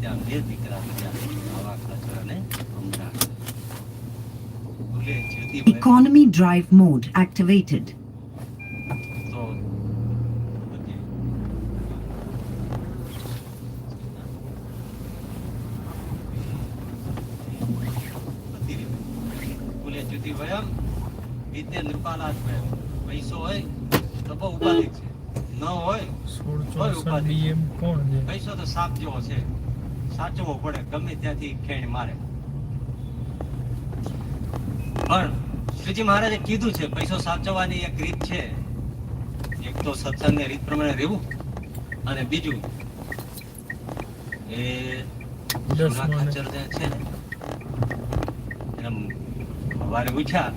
ત્યાં બે દીકરા થયા આવા કચરાને હમણાં Economy drive mode activated. તો બધી. બધી રીતે. ભૂલે જ્યોતિભાઈ આમ રીતે નૃપાલાથભાઈ પૈસો હોય તો બહુ ઉપાધિ છે. ન હોય સોળ ચોસઠ ડીએમ કોણ છે? પૈસો તો સાપ જેવો છે. સાચવવો પડે ગમે ત્યાંથી ખેણ મારે. પણ શ્રીજી મહારાજે કીધું છે પૈસો સાચવવાની એક રીત છે. એક તો સત્સંગની રીત પ્રમાણે રહેવું અને બીજું એ ખાચર જે છે એમ સવારે ઉઠ્યા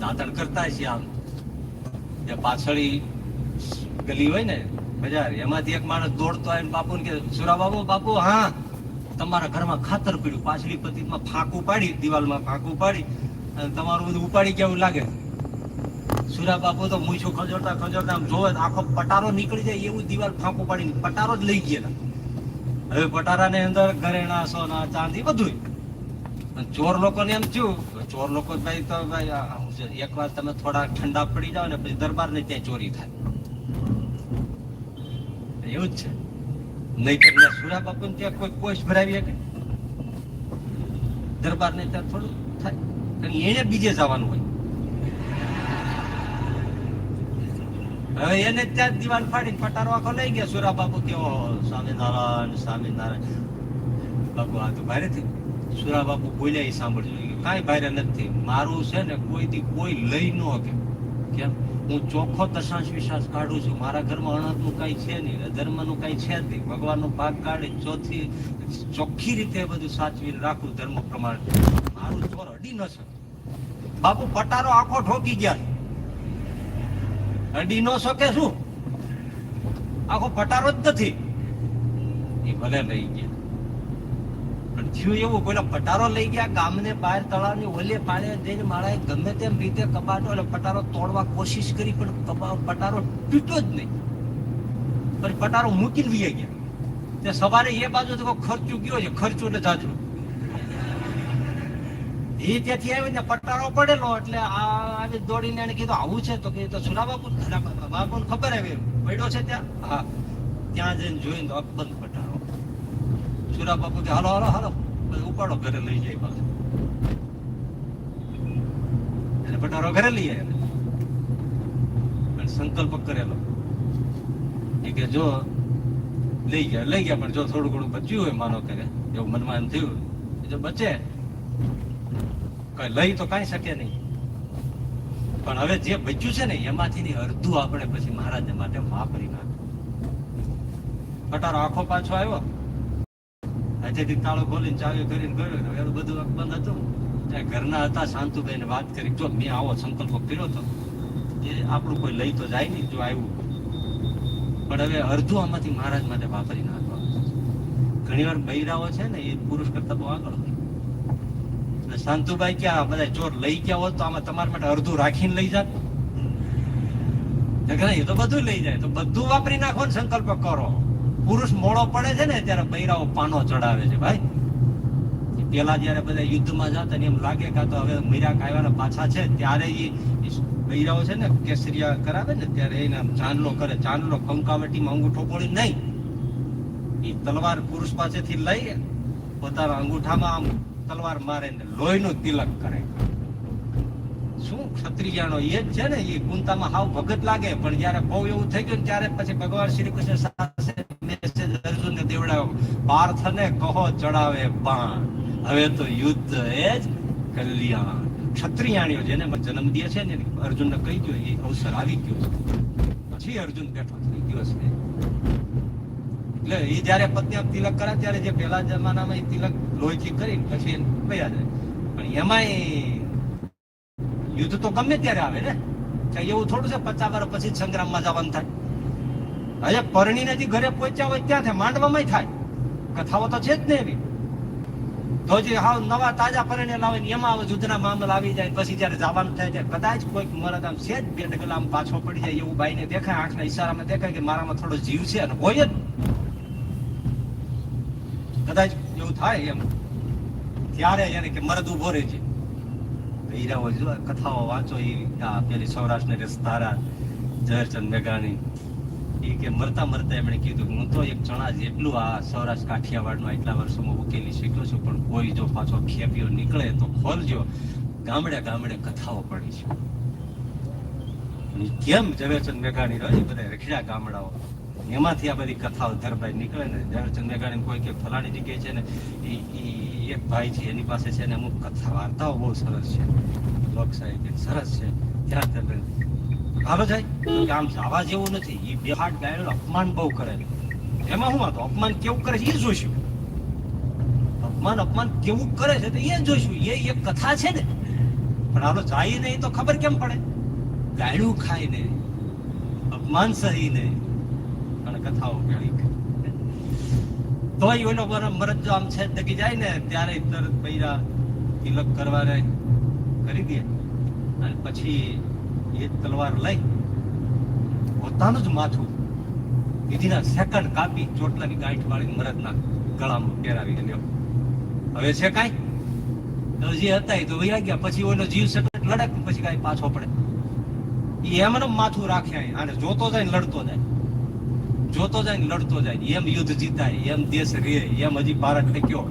દાંતણ કરતા છે આમ. જે પાછળી ગલી હોય ને બજાર એમાંથી એક માણસ દોડતો આવીને બાપુને કે સુરા બાબુ, બાપુ, હા. તમારા ઘરમાં ખાતર પડ્યું. પાછલી પતિમાં ફાંકું પાડી, દિવાલમાં ફાંકું પાડી, અને તમારું બધું ઉપાડી કેવું લાગે? સુરા બાપુ તો મૂછું ખજોડતા ખજોડતા આમ જોવે આખો પટારો નીકળી જાય, એવું દિવાલ ફાંકું પાડીને પટારો જ લઈ ગયેલા. હવે પટારાની અંદર ઘરેણા, સોના, ચાંદી બધું ચોર લોકોને એમ થયું ચોર લોકો ભાઈ તો ભાઈ એક વાર તમે થોડા ઠંડા પડી જાઓ ને પછી દરબાર ને ત્યાં ચોરી થાય. એવું જ છે. નહીતર સુરા બાપુને ત્યાં કોઈ પોસ્ટ ભરાવી શકે દરબારને ત્યાં થોડું થાય. કારણ એને બીજે જવાનું હોય. હવે એને ત્યાં દિવાલ ફાડીને પટારો આખો લઈ ગયા સુરા બાપુ કે, ઓહો, સ્વામિનારાયણ સ્વામિનારાયણ. બાપુ, આ તો ભારે થયું સુરા બાપુ બોલ્યા એ સાંભળજો કાંઈ ભારે નથી. મારું છે ને કોઈથી કોઈ લઈ ન કેમ કેમ? હું ચોખ્ખો દશાંશ વિશ્વાસ કાઢું છું. મારા ઘરમાં અણહદનું કાંઈ છે નહીં. ધર્મનું કાંઈ છે નહીં. ભગવાનનો ભાગ કાઢી ચોથી ચોખ્ખી રીતે બધું સાચવી રાખું ધર્મ પ્રમાણે. મારું ચોર અડી ન શકે. બાપુ, પટારો આખો ઠોકી ગયા. અડી ન શકે શું? આખો પટારો જ નથી. એ ભલે લઈ ગયા. થયું એવું સવારે એ બાજુ તો ખર્ચું ગયો છે, ખર્ચું ને જાજુ એ ત્યાંથી આવ્યો ને પટારો પડેલો, એટલે આ દોડીને એને કીધું, આવું છે? તો કે તો સુરા બાપુ બાપુ ખબર આવી પડ્યો છે ત્યાં? હા. ત્યાં જઈને જોઈને તો બંધ પટારો સુરા બાપુ હાલો હાલો હાલો. ઉપાડો ઘરે લઈ જાય પાછો. એટલે પટારો ઘરે લઈ આવ્યા પણ સંકલ્પ કરેલો. કે જો, લઈ ગયા લઈ ગયા, પણ જો થોડું ઘણું બચ્યું હોય, માનો કે, એવું મનમાં એમ થયું જો બચે. કઈ લઈ તો કઈ શકે નહીં. પણ હવે જે બચ્યું છે ને, એમાંથી અડધું આપણે પછી મહારાજ માટે વાપરી નાખ્યું પટારો આખો પાછો આવ્યો. આજેથી તાળો ખોલીને ચાવી કરીને તો એનું બધું બંધ હતું. ત્યાં ઘરના હતા શાંતુભાઈને વાત કરી, જો મેં આવો સંકલ્પ કર્યો હતો કે આપણું કોઈ લઈ તો જાય નહીં જો આવ્યું. પણ હવે અડધું આમાંથી મહારાજ માટે વાપરી નાખવા ઘણી વાર બૈરાઓ છે ને, એ પુરુષ કરતા બહુ આગળ હોય. શાંતુભાઈ ક્યાં બધા ચોર લઈ ગયા હોત તો આમાં તમારા માટે અડધું રાખીને લઈ જાત. એ તો બધું લઈ જાય. તો બધું વાપરી નાખો ને સંકલ્પ કરો. પુરુષ મોડો પડે છે ને, ત્યારે બૈરાઓ પાનો ચડાવે છે, ભાઈ. પેલા જયારે બધા યુદ્ધમાં જતા એમ લાગે કે તો હવે મીરા કાયવાના પાછા છે, ત્યારે એ બૈરાઓ છે ને કેસરિયા કરાવે ને, ત્યારે એને ચાંદલો કરે. ચાંદલો કંકાવટીમાં અંગૂઠો પડી નહીં. એ તલવાર પુરુષ પાસેથી લઈ પોતાના અંગૂઠામાં આમ તલવાર મારે ને લોહીનું તિલક કરે. શું ક્ષત્રિયાનો એ જ છે ને, એ કુંતામાં હાવ ભગત લાગે, પણ જયારે બહુ એવું થઈ ગયું ત્યારે પછી ભગવાન શ્રી કૃષ્ણ સાથે મેસેજ અર્જુનને દેવડાવ્યો પાર્થને કહો ચડાવે બાણ. હવે તો યુદ્ધ એ જ કલ્યાણ. ક્ષત્રિયાણીઓ જેને જન્મ દે છે ને, અર્જુનને કહી ગયો એ અવસર આવી ગયો છે. પછી અર્જુન બેઠો થઈ ગયો છે એટલે એ જયારે પત્ની તિલક કરે, ત્યારે જે પેલા જમાનામાં એ તિલક લોહીથી કરીને પછી વયા જાય. પણ એમાંય યુદ્ધ તો ગમે ત્યારે આવે ને. એવું થોડું છે, પચાસ વર્ષ પછી સંગ્રામમાં જવાનું થાય. હજે પરણીને જે ઘરે પહોંચ્યા હોય ત્યાં થાય, માંડવામાં થાય. કથાઓ તો છે જ ને એવી. તો જે હાવ નવા તાજા પરણે લાવે ને એમાં યુદ્ધના મામલા આવી જાય, પછી જયારે જવાનું થાય ત્યારે કદાચ કોઈક મરદ આમ છે જ બે ડગલા પાછો પડી જાય એવું બાઈને દેખાય, આંખના ઈશારામાં દેખાય કે મારામાં થોડો જીવ છે અને હોય જ. કદાચ એવું થાય એમ. ત્યારે એને કે મરદ ઊભો રહેજે. હીરાઓ જો કથાઓ વાંચો એ પેલી સૌરાષ્ટ્ર ને તારા ઝવેરચંદ મેઘાણી. એ કે મરતા મરતા એમણે કીધું કે હું તો એક ચણા જેટલું આ સૌરાષ્ટ્ર કાઠિયાવાડમાં એટલા વર્ષોમાં ઉકેલી શક્યો છું, પણ કોઈ જો પાછો ખેપીઓ નીકળે તો ખોલજો. ગામડે ગામડે કથાઓ પડી છે. કેમ ઝવેરચંદ મેઘાણી રહે બધા રખડ્યા ગામડાઓ? એમાંથી આ બધી કથાઓ ધરભાઈ નીકળે ને ઝવેરચંદ મેઘાણી કોઈ કે ફલાણી જગ્યાએ છે ને, ઈ એક ભાઈ છે, એની પાસે છે ને અમુક કથા વાર્તાઓ બહુ સરસ છે. લોક સાહિત્ય સરસ છે. ત્યાં તમે થાય કે આમ જાવા જેવું નથી. એ બે હાથ ગાયનું અપમાન બહુ કરે એમાં શું વાંધો અપમાન કેવું કરે છે? એ જોઈશું. અપમાન અપમાન કેવું કરે છે તો એ જોઈશું. એ એક કથા છે ને. પણ આનો જાય નહીં તો ખબર કેમ પડે? ગાયડું ખાય ને. અપમાન સહી ને. અને કથાઓ ગાળી તોય ઓલો મરદ જો આમ છે દગી જાય ને, ત્યારે તરત પૈરા તિલક કરવા કરી દે. અને પછી એ તલવાર લઈ પોતાનું જ માથું વિધિના સેકન્ડ કાપી ચોટલાની ગાંઠ વાળી મરદના ગળામાં પહેરાવી ગયો હવે છે કાંઈ? હજી હતા એ તો વયા ગયા પછી ઓલો જીવ સતત લડે પછી કાંઈ પાછો પડે. ઈ એમને માથું રાખે અહીં. આને જોતો જાય ને લડતો જાય. જોતો જાય ને લડતો જાય એમ યુદ્ધ જીતાય, એમ દેશ રે એમ હજી ભારત ટક્યો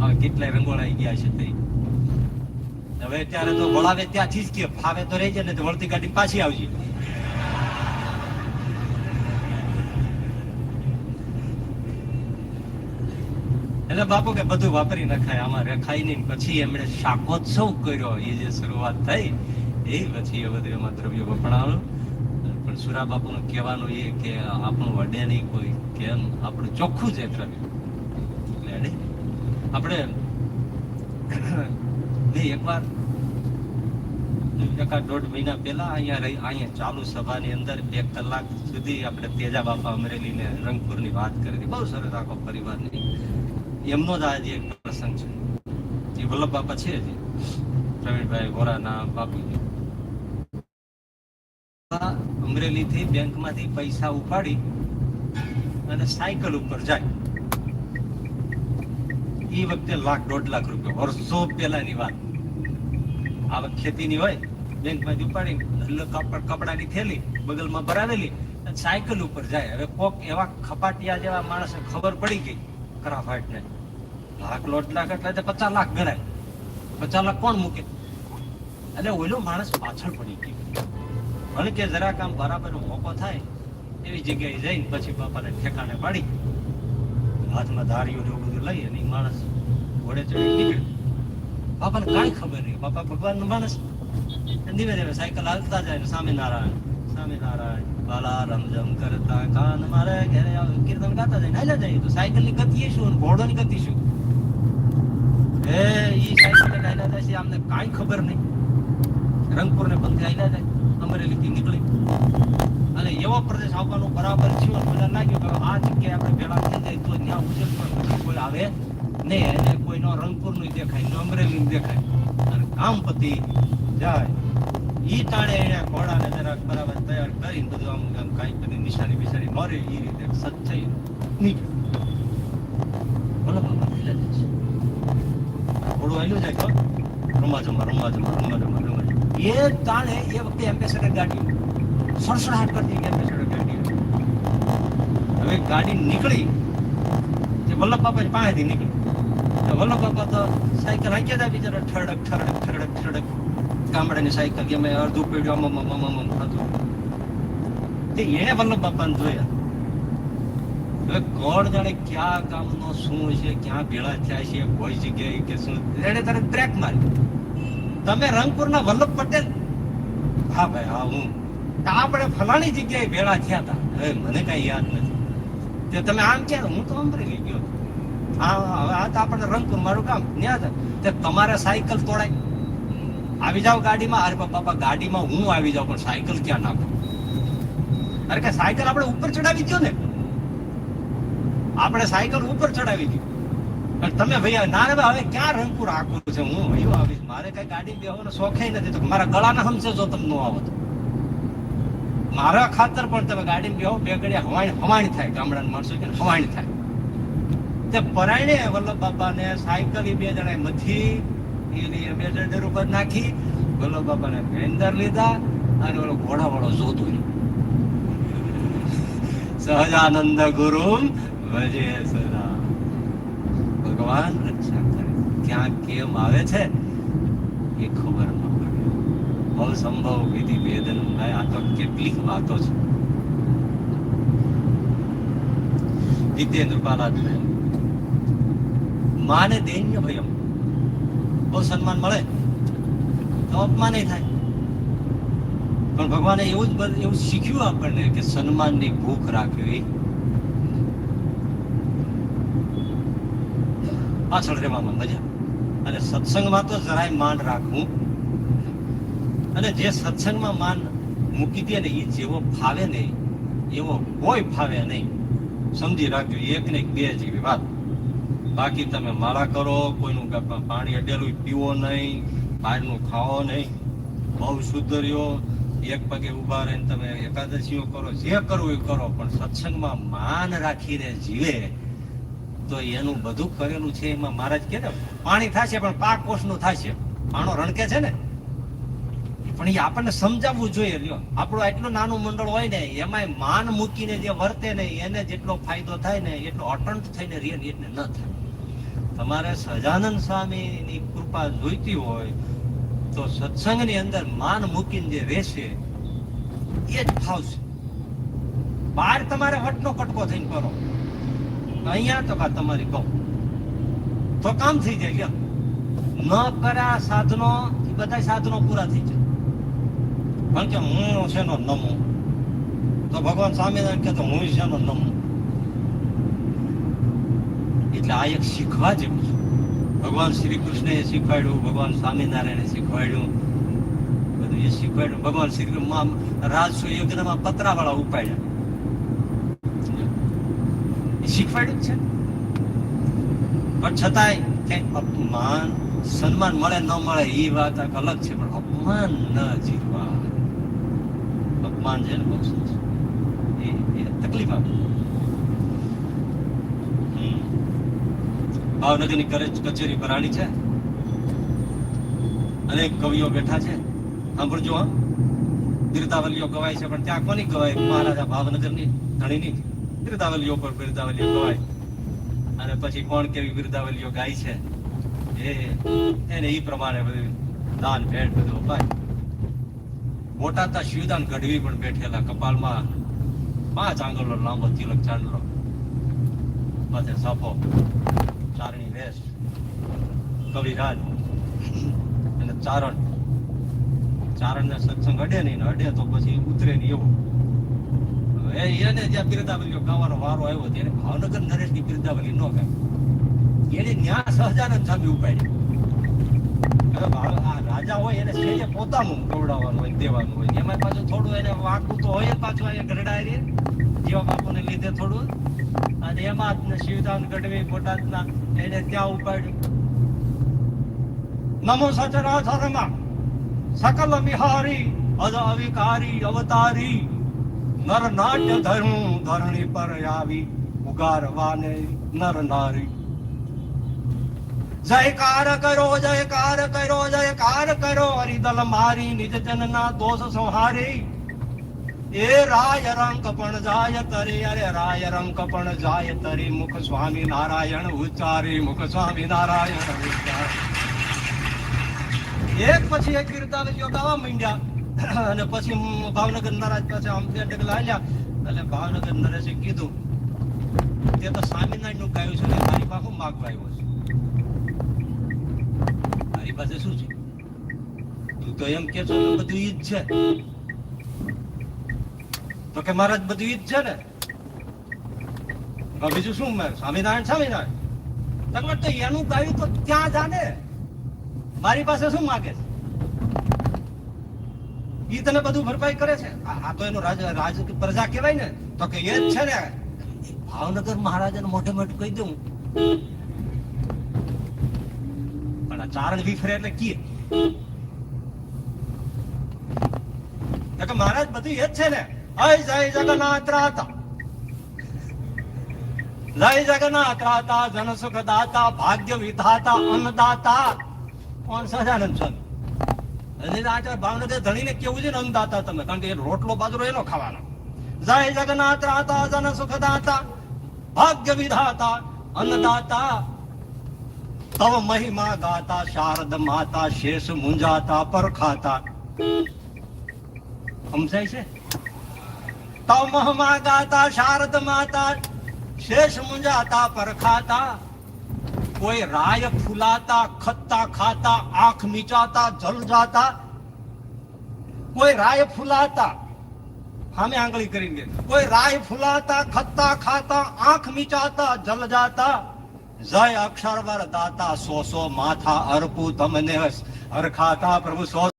હવે કેટલાય રંગોળાઈ ગયા છે તે હવે ત્યારે તો વળાવે ત્યાંથી જ કે ફાવે તો રહેજે ને વળતી ગાડી પાછી આવજે. એટલે બાપુ કે બધું વાપરી નખાય, આમાં રખાય નહીં. પછી એમણે શાકોત્સવ કર્યો, એ જે શરૂઆત થઈ, એ પછી એ બધું એમાં દ્રવ્ય વપરાણું. પણ સુરા બાપુનું કહેવાનું એ કે આપણું વડે નહીં કોઈ કેમ આપણું ચોખ્ખું છે દ્રવ્ય. આપણે મેં એકવાર એકાદ દોઢ મહિના પહેલા અહીંયા રહી, અહીંયા ચાલુ સભાની અંદર બે કલાક સુધી આપણે તેજા બાપા અમરેલી ને રંગપુરની વાત કરી. બહુ સરસ આખો પરિવારની એમનો જ આજે એક પ્રસંગ છે. એ વલ્લભ બાપા છે જ. પ્રવીણભાઈ વોરાના બાપુ. અમરેલી થી બેંકમાંથી પૈસા ઉપાડી અને સાયકલ ઉપર જાય. એ વખતે લાખ દોઢ લાખ રૂપિયા. વર્ષો પહેલાની વાત. આ વખત ખેતીની હોય બેંકમાં ઉપાડી કપડ, કપડાની થેલી બગલમાં ભરાવેલી અને સાયકલ ઉપર જાય. હવે કોક એવા ખપાટિયા જેવા માણસે ખબર પડી ગઈ કરાફાટ ને લાખ લોટ લાખ એટલે પચાસ લાખ ગણાય. પચાસ લાખ કોણ મૂકે? એટલે ઓલો માણસ પાછળ પડી ગયો. ભલે કે જરાક આમ બરાબરનો મોકો થાય, એવી જગ્યાએ જઈને પછી બાપાને ઠેકાણે પાડી. હાથમાં ધારીઓ ને બધું લઈ અને માણસ ઘોડે ચડી નીકળ્યો. બાપાને કાંઈ ખબર નહીં. બાપા ભગવાનનો માણસ ધીમે ધીમે સાયકલ હાલતા જાય ને સામે નારાયણ સામે નારાયણ બાલા રમઝમ કરતા કાન મારે ઘરે કીર્તન ગાતા જાય હાલ્યા જાય. તો સાયકલની ગતિ શું ઘોડો ની ગતિ શું? એ ઈ સાયકલ હાલ્યા જાય છે, આમને કાંઈ ખબર નહીં. રંગપુર ને પંથે હાલ્યા જાય અમરેલી થી નીકળી. અને એવો પ્રદેશ આવવાનું બરાબર જીવન બધા લાગ્યું કે આ જગ્યાએ આપણે ભેળા થઈ જાય તો ત્યાં ઉજળ પણ કોઈ આવે નહીં એને કોઈનો રંગપુર નહીં દેખાય, નો અમરેલી દેખાય. અને કામ પતિ જાય. ઈ તાણે એને ઘોડાને જરાક બરાબર તૈયાર કરીને બધું આમ આમ કાંઈ બધી નિશાની બિશાની મારે એ રીતે સચ્ચાઈ નીકળ્યું બોલો બાબા ઘોડું હાલ્યું જાય તો રમવા જમા રમવા જમા રમવા જમા રમવા એ તાણે એ વખતે એમ્બેસેડર ગાડી સડસડાટ કરતી એમ્બેસેડર ગાડી. હવે ગાડી નીકળી, જે વલ્લભ બાપા પાસેથી નીકળી. વલ્લભ બાપા તો સાયકલ હાંક્યા હતા બિચારા ઠડક ઠડક ઠડક ઠડક ગામડાની સાયકલ ગમે અડધું પીડ્યું, આમ આમ આમ થતું. તે એને વલ્લભ બાપાને જોયા. હવે કોણ જાણે ક્યાં કામનો શું છે, ક્યાં ભેળા થયા છે, કોઈ જગ્યાએ કે શું. એને તારે ટ્રેક મારી. તમે રંગપુરના વલ્લભ પટેલ? હા ભાઈ, હા, હું. આપણે ફલાણી જગ્યાએ ભેળા થયા હતા હવે મને કઈ યાદ નથી. તે તમે આમ ક્યાં? હું તો અમરેલી આ તો આપણે રંગ મારું કામ, ન્યા તે. તમારે સાયકલ તોડાય. આવી જાવ ગાડીમાં. અરે બાપા, ગાડીમાં હું આવી જાઉં, પણ સાયકલ ક્યાં નાખું? અરે કે સાયકલ આપણે ઉપર ચડાવી દો ને. આપણે સાયકલ ઉપર ચડાવી દીધું પણ તમે ભાઈ ના રે હવે ક્યાં રંગપુર રાખવું છે? હું વયો આવીશ. મારે કઈ ગાડી બેહવાનો શોખે નથી. તો મારા ગળાના હમશે જો તમને નો આવો મારા ખાતર પણ તમે ગાડી બેહો બે હવાણ હવાણી હવાણી થાય ગામડાના માણસો કે હવાણી થાય. તે પરાયણે વલ્લભ બાપાને સાયકલ બે જણા મથી, એની એમ્બેસેડર ઉપર નાખી. વલ્લભ બાપાને ભેંદર લીધા અને ઓલો ઘોડા વાળો જોતો સહજાનંદ ગુરુ વજે સદા. ભગવાન રક્ષા કરે. ક્યાં કેમ આવે છે? એ ખબર ન પડે. અસંભવ વિધિ વેદન આ તો કેટલીક વાતો છે. જીતેન્દ્ર પાલાદ માને દૈન્ય ભયમ? બહુ સન્માન મળે? તો અપમાન થાય. પણ ભગવાને એવું જ એવું શીખ્યું આપણને કે સન્માનની ભૂખ રાખવી. પાછળ રહેવામાં મજા. અને સત્સંગમાં તો જરાય માન રાખવું. અને જે સત્સંગમાં માન મૂકી દે ને એ જેવો ફાવે નહીં, એવો કોઈ ફાવે નહીં. સમજી રાખજો, એક ને બે જેવી વાત. બાકી તમે માળા કરો, કોઈનું પાણી અડેલું પીવો નહીં, બહારનું ખાઓ નહીં. બહુ શુદ્ધ રહ્યો. એક પગે ઊભા રહીને તમે એકાદશીઓ કરો, જે કરવું એ કરો, પણ સત્સંગમાં માન રાખીને જીવે, તો એનું બધું કરેલું છે. એમાં મહારાજ કે ને, પાણી થશે, પણ પાક કોષનું થશે. પાણો રણકે છે ને? પણ એ આપણને સમજાવવું જોઈએ. લ્યો, આપણું આટલું નાનું મંડળ હોય ને, એમાંય માન મૂકીને જે વર્તે ને, એને જેટલો ફાયદો થાય ને, એટલો અટંટ થઈને રીએ ને, એટલે ન થાય. તમારે સહજાનંદ સ્વામીની કૃપા જોઈતી હોય, તો સત્સંગની અંદર માન મૂકીને જે રહેશે, એ જ ફાવશે બહાર તમારે વટનો કટકો થઈને કરો અહીંયા તો કા તમારી કહો. તો કામ થઈ જાય ન કર્યા સાધનો, એ બધા સાધનો પૂરા થઈ જાય. કારણ કે હું શેનો નમો. તો ભગવાન સ્વામિનારાયણ કે તો હું શેનો નમો. એટલે આ એક શીખવા જેવું છે. ભગવાન શ્રી કૃષ્ણએ શીખવાડ્યું, ભગવાન સ્વામિનારાયણે શીખવાડ્યું. બધું એ શીખવાડ્યું. ભગવાન શ્રી કૃષ્ણ રાજસો યજ્ઞમાં પતરાવાળા ઉપાડ્યા. એ શીખવાડ્યું છે. પણ છતાંય ક્યાંય અપમાન, સન્માન મળે ન મળે એ વાત અલગ છે, પણ અપમાન ન જીવવા અપમાન છે ને, બહુ એ તકલીફ આપે ભાવનગરની કચેરી ભરાણી છે. અનેક કવિઓ બેઠા છે. સાંભળજો હા. તીર્થાવલીઓ ગવાય છે, પણ ત્યાં કોની ગવાય? મહારાજા ભાવનગરની ધણીની. તીર્થાવલીઓ પર બિરદાવલીઓ ગવાય. અને પછી કોણ કેવી બિરદાવલીઓ ગાય છે? એ, એને ઈ પ્રમાણે બધું દાન ભેટ બધું અપાય. મોટાતા શિવદાન ગઢવી પણ બેઠેલા કપાળમાં પાંચ આંગળનો લાંબો તિલક ચાંદલો. માથે સાફો ચારણી વેશ કવિરાજ અને ચારણ. ચારણ ને સત્સંગ અડે નહીં અડે તો પછી ઉતરે નહીં એવું. એ એને જ્યાં બિરદાવલીઓ ગાવાનો વારો આવ્યો ત્યારે ભાવનગર નરેશની બિરદાવલી ન ગાય. એને ન્યા સહજાનંદ સામે ઉપાડી રાજા હોય એને સ્ટેજે પોતાનું કવડાવવાનું હોય, દેવાનું હોય. એમાં પાછું થોડું એને વાંકું તો હોય, પાછું અહીંયા ગરડા રે જેવા બાપુને લીધે થોડું. અને એમાં જ ને શિવદાન ગઢવી એને ત્યાં ઉપાડ્યું. નમો સચરાચરમાં સકલ મિહારી અદ અવિકારી, અવતારી, નર નાટ્ય ધરું ધરણી પર આવી ઉગારવાને નર નારી. જયકાર કરો જયકાર કરો જયકાર કરો, હરિદલ મારી, નિજ જનના દોષ સંહારી. એ રાય રંક પણ જાય તરી, અરે રાય રંક પણ જાય તરી. મુખ સ્વામી નારાયણ ઉચ્ચારી, મુખ સ્વામી નારાયણ એક પછી એક કીર્તાવલીઓ ગાવા માંડ્યા. અને પછી ભાવનગર નારાજ પાસે આમ બે ડગલા હાલ્યા એટલે ભાવનગર નરેશે કીધું, તે તો સ્વામિનારાયણનું ગાયું છે મારી પાસે માગવા આવ્યો છે? મારી પાસે શું છે? તું તો એમ કે છો બધું ઈ જ છે. તો કે મહારાજ બધું ઈ જ છે ને. બીજું શું મેં સ્વામિનારાયણ સ્વામિનારાયણ તમે તો એનું ગાયું તો ત્યાં જાને. મારી પાસે શું માગે છે? ઈ તને બધું ભરપાઈ કરે છે? આ તો એનો રાજ રાજ પ્રજા કહેવાય ને, તો કે એ જ છે ને. ભાવનગર મહારાજાને મોઢે મોઢું કહી દઉં. પણ આ ચારણ વિફરે એટલે કીએ. કે મહારાજ બધું એ જ છે ને. જય જગન્નાથ રાતા જય જગન્નાથ રાતા જન સુખ દાતા ભાગ્ય વિધાતા અન્નદાતા કોણ સજાનંદ સ્વામી હજી આચાર્ય ભાવનગર ધણીને કેવું છે ને અન્નદાતા તમે કારણ કે રોટલો બાજરો એનો ખાવાનો જય જગન્નાથ દાતા જન સુખ દાતા ભાગ્ય વિધાતા અન્નદાતા તવ મહિમા ગાતા શારદ માતા શેષ મુંજાતા પરખાતા સમજાય છે તવ મહિમા ગાતા શારદ માતા શેષ મુંજાતા પરખાતા કોઈ રાય ફૂલાતા ખત્તા ખાતા આંખ નીચાતા જલ જાતા કોઈ રાય ફૂલાતા સામે આંગળી કરીને કોઈ રાય ફૂલાતા ખત્તા ખાતા આંખ મીચાતા જલ જાતા જય અક્ષર વર દાતા સો સો માથા અર્પુ તમને હરખાતા પ્રભુ સો અર્પુ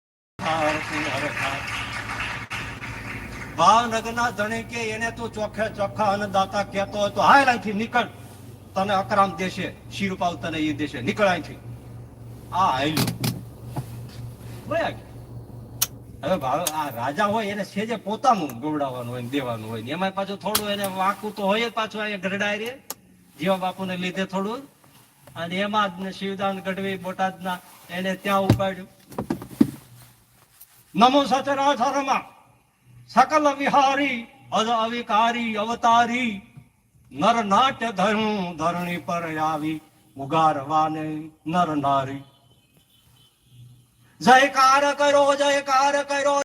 ભાવનગરના ધણી કે એને તું ચોખ્ખે ચોખ્ખા અન્નદાતા કહેતો હોય તો હાલ અહીંથી નીકળ. તને અકરામ દેશે, શિરપાલ તને એ દેશે. નીકળ અહીંથી આ વયા હવે ભાવ, આ રાજા હોય એને સેજે પોતાનું ગોવડાવવાનું હોય દેવાનું હોય એમાં પાછું થોડું એને વાંકું તો હોય પાછું અહીંયા ગઢડાય રે. જીવા બાપુને લીધે થોડું. અને એમાં જ શિવદાન ગઢવી બોટાદના એને ત્યાં ઉપાડ્યું. નમો સચરાચરમાં સકલ વિહારી અજ અવિકારી અવતારી નર નાટ્ય ધરું ધરણી પર આવી ઉગારવાને નર નારી જયકાર કરો જયકાર કરો